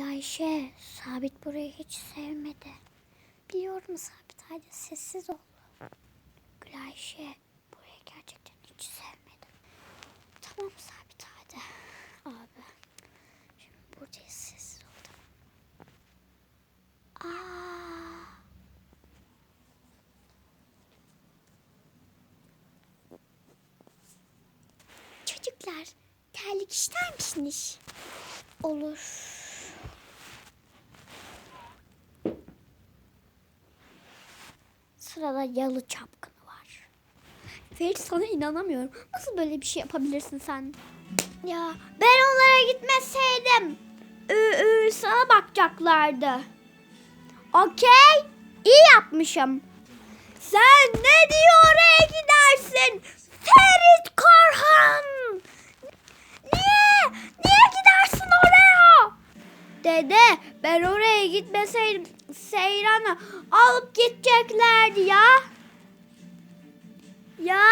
Ayşe, Sabit burayı hiç sevmedi. Biliyorum Sabit, hadi sessiz ol. Gül Ayşe, burayı gerçekten hiç sevmedi. Tamam Sabit, hadi. Abi, şimdi buradayız, sessiz ol tamam? Aa. Çocuklar, terlik ister misiniz? Olur. Sırada yalı çapkını var. Ferit sana inanamıyorum. Nasıl böyle bir şey yapabilirsin sen? Ya ben onlara gitmeseydim. Ü, ü, sana bakacaklardı. Okey. iyi yapmışım. Sen ne diyor oraya gidersin? Ferit Korhan. Niye? Niye gidersin oraya? Dede ben oraya gitmeseydim Seyran'ı alıp gideceklerdi ya. Ya.